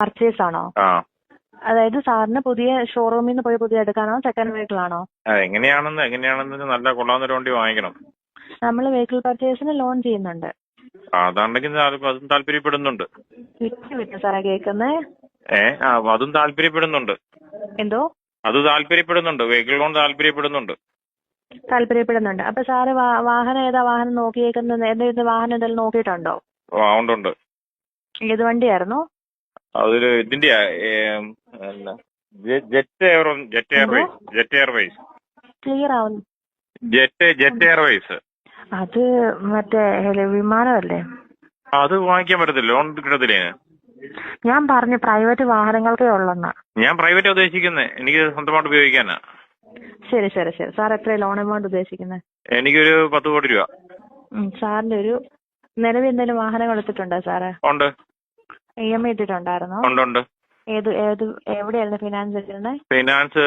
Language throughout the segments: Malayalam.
പർച്ചേസ് ആണോ അതായത് സാറിന് പുതിയ ഷോറൂമിൽ നിന്ന് പോയി പുതിയ എടുക്കാനോ സെക്കൻഡ് വെഹിക്കിൾ ആണോ? എങ്ങനെയാണെന്ന് എങ്ങനെയാണെന്ന് നല്ല കൊള്ളാവുന്ന വണ്ടി വാങ്ങിക്കണം. നമ്മൾ വെഹിക്കിൾ പർച്ചേസിന് ലോൺ ചെയ്യുന്നുണ്ട്. അതാണെങ്കിൽ അതും താല്പര്യപ്പെടുന്നുണ്ട്. സാറേ കേൾക്കുന്നേ? ഏ അതും താല്പര്യപ്പെടുന്നുണ്ട്. എന്തോ? അത് താല്പര്യപ്പെടുന്നുണ്ട് വെഹിക്കിൾ ലോൺ താല്പര്യപ്പെടുന്നുണ്ട്. താല്പര്യപ്പെടുന്നുണ്ട്. അപ്പൊ സാറ് വാഹനം ഏതാ വാഹനം നോക്കിയേക്കുന്നത്? എന്തെങ്കിലും വാഹനം എന്തെങ്കിലും നോക്കിയിട്ടുണ്ടോ? ഉണ്ട് ഉണ്ട്. ഏത് വണ്ടിയായിരുന്നു? അതിൽ ഇതിന്റെ Jet Air Jet Airways Jet Airways. Clear ആവുന്നു. Jet Jet Airways. അത് മറ്റേ വിമാനമല്ലേ? അത് വാങ്ങിക്കാൻ പറ്റത്തില്ല ലോൺ കിട്ടത്തില്ലേ? ഞാൻ പറഞ്ഞു പ്രൈവറ്റ് വാഹനങ്ങൾക്കേ ഉള്ളെന്ന്. ഞാൻ പ്രൈവറ്റ് ഉദ്ദേശിക്കുന്നത് എനിക്ക് സ്വന്തമായിട്ട് ഉപയോഗിക്കാനാ. ശരി ശരി ശരി. സാർ എത്ര ലോൺ എമൗണ്ട് ഉദ്ദേശിക്കുന്നത് എനിക്കൊരു പത്ത് കോടി രൂപ. സാറിന്റെ ഒരു നിലവിൽ എന്തെങ്കിലും വാഹനങ്ങൾ എടുത്തിട്ടുണ്ടോ സാറ്? ഉണ്ട്. ഇ എം ഐ ഇട്ടിട്ടുണ്ടായിരുന്നോ? ഉണ്ട് ഏത് ഏത് എവിടെയായിരുന്നു ഫിനാൻസ് ഇട്ടിരുന്നത് ഫിനാൻസ്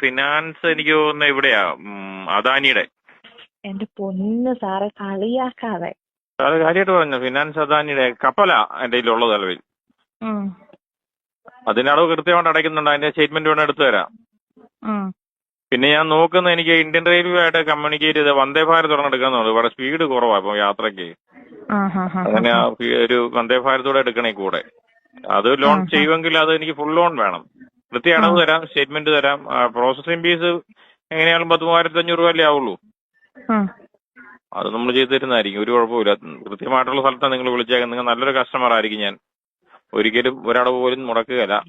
ഫിനാൻസ് എനിക്ക് തോന്നുന്നു ഇവിടെയാ. അദാനിയുടെ. എന്റെ പൊന്ന് സാറെ കളിയാക്കാതെ. അത് കാര്യമായിട്ട് പറഞ്ഞു? ഫിനാൻസ് അദാനിയുടെ കപ്പലാ എന്റെ കയ്യിലുള്ളത് നിലവിൽ. അതിനടവ് കൃത്യമായിട്ട് അടയ്ക്കുന്നുണ്ട്. അതിന്റെ സ്റ്റേറ്റ്മെന്റ് വേണം എടുത്തു തരാം. പിന്നെ ഞാൻ നോക്കുന്നത് എനിക്ക് ഇന്ത്യൻ റെയിൽവേ ആയിട്ട് കമ്മ്യൂണിക്കേറ്റ് ചെയ്ത് വന്ദേ ഭാരത് എടുക്കാന്നുള്ളൂ ഇവിടെ സ്പീഡ് കുറവാ ഇപ്പൊ യാത്രയ്ക്ക്. അങ്ങനെ ഒരു വന്ദേ ഭാരതോടെ എടുക്കണേ കൂടെ. അത് ലോൺ. ചെയ്യുമെങ്കിൽ അത് എനിക്ക് ഫുൾ ലോൺ വേണം. കൃത്യ അടവ് തരാം സ്റ്റേറ്റ്മെന്റ് തരാം. പ്രോസസിംഗ് ഫീസ് എങ്ങനെയാലും പത്ത് മൂവായിരത്തി അഞ്ഞൂറ് രൂപ അല്ലേ ആവുള്ളൂ. അത് നമ്മൾ ചെയ്തു തരുന്നതായിരിക്കും. ഒരു കുഴപ്പമില്ല കൃത്യമായിട്ടുള്ള സ്ഥലത്താണ് നിങ്ങൾ വിളിച്ചേക്കുന്നത്. നിങ്ങൾ നല്ലൊരു കസ്റ്റമർ ആയിരിക്കും ഞാൻ. ഒരിക്കലും ഒരടവ് പോലും മുടക്കുകയല്ല.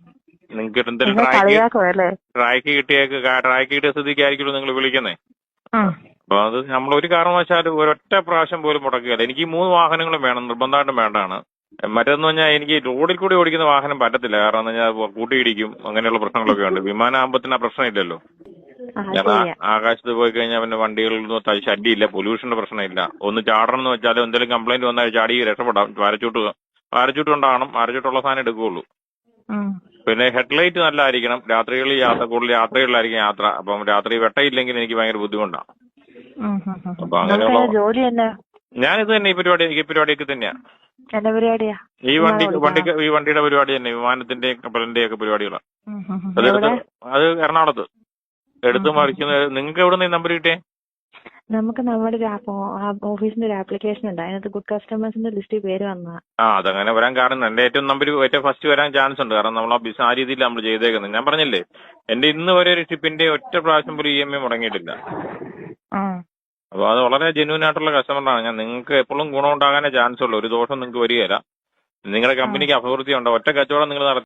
നിങ്ങൾക്ക് എന്തെങ്കിലും ട്രാക്ക് ട്രാക്ക് കിട്ടിയേക്ക് ട്രാക്ക് കിട്ടിയ സ്ഥിതിക്കായിരിക്കുമല്ലോ നിങ്ങൾ വിളിക്കുന്നേ. അപ്പൊ അത് നമ്മൾ ഒരു കാരണവശാലും ഒരൊറ്റ പ്രാവശ്യം പോലും മുടക്കുകയില്ല. എനിക്ക് ഈ മൂന്ന് വാഹനങ്ങളും വേണം നിർബന്ധമായിട്ടും വേണ്ടാണ്. മറ്റൊന്ന് പറഞ്ഞാൽ എനിക്ക് റോഡിൽ കൂടി ഓടിക്കുന്ന വാഹനം പറ്റത്തില്ല. കാരണം എന്ന് പറഞ്ഞാൽ കൂട്ടിയിടിക്കും. അങ്ങനെയുള്ള പ്രശ്നങ്ങളൊക്കെ ഉണ്ട്. വിമാനാകുമ്പത്തിന് ആ പ്രശ്നമില്ലല്ലോ ഞാൻ ആകാശത്ത് പോയി കഴിഞ്ഞാൽ പിന്നെ വണ്ടികളിലൊന്നും നിന്ന് ശല്യമില്ല. പൊല്യൂഷന്റെ പ്രശ്നമില്ല. ഒന്ന് ചാടണം എന്ന് വെച്ചാൽ എന്തെങ്കിലും കംപ്ലൈന്റ് വന്നാൽ ചാടി രക്ഷപ്പെടാം. പാരച്ചൂട്ട് പാരച്ചൂട്ട് ഉണ്ടാകണം പാരച്ചൂട്ടുള്ള സാധനം എടുക്കുകയുള്ളൂ. പിന്നെ ഹെഡ്ലൈറ്റ് നല്ലതായിരിക്കണം. രാത്രികളിൽ യാത്ര കൂടുതൽ യാത്രകളിലായിരിക്കും യാത്ര. അപ്പം രാത്രി വെട്ടയില്ലെങ്കിൽ എനിക്ക് ഭയങ്കര ബുദ്ധിമുട്ടാണ്. അപ്പൊ അങ്ങനെയുള്ള- ഞാനിത് തന്നെ ഈ പരിപാടി ഈ പരിപാടിയൊക്കെ തന്നെയാ. എന്റെ പരിപാടിയാ? ഈ വണ്ടി വണ്ടി ഈ വണ്ടിയുടെ പരിപാടി തന്നെ വിമാനത്തിന്റെയും കപ്പലിന്റെയും ഒക്കെ പരിപാടികളാണ് ഉം, ഉം. അത് എറണാകുളത്ത്. എടുത്ത്. മറിക്കുന്ന നിങ്ങൾക്ക് എവിടെ നിന്ന് ഈ നമ്പർ കിട്ടിയേ? നമുക്ക് നമ്മുടെ ഒരു ഓഫീസിന്റെ ഒരു ആപ്ലിക്കേഷൻ ഉണ്ട്. അതിനകത്ത് ഗുഡ് കസ്റ്റമേഴ്സിന്റെ ലിസ്റ്റിൽ പേര് വന്നതാ. ആ അതങ്ങനെ വരാൻ കാരണം എന്റെ ഏറ്റവും നമ്പർ ഏറ്റവും ഫസ്റ്റ് വരാൻ ചാൻസ് ഉണ്ട്. കാരണം നമ്മൾ ആ ബിസ് ആ രീതിയിൽ നമ്മൾ ചെയ്തേക്കുന്നത്. ഞാൻ പറഞ്ഞില്ലേ എന്റെ ഇന്ന് വരെ ഒരു ഷിപ്പിന്റെ ഒറ്റ പ്രാവശ്യം പോലും ഇ എം ഐ മുടങ്ങിയിട്ടില്ല. അപ്പൊ അത് വളരെ ജെന്യൂൻ ആയിട്ടുള്ള കസ്റ്റമറാണ് ഞാൻ നിങ്ങൾക്ക് എപ്പോഴും ഗുണം ഉണ്ടാകാനേ ചാൻസ് ഉള്ളൂ. ഒരു ദോഷം നിങ്ങൾക്ക് വരികയില്ല. നിങ്ങളുടെ കമ്പനിക്ക് അഭിവൃദ്ധി ഉണ്ടോ ഒറ്റ കച്ചവടം നിങ്ങൾ നടത്തി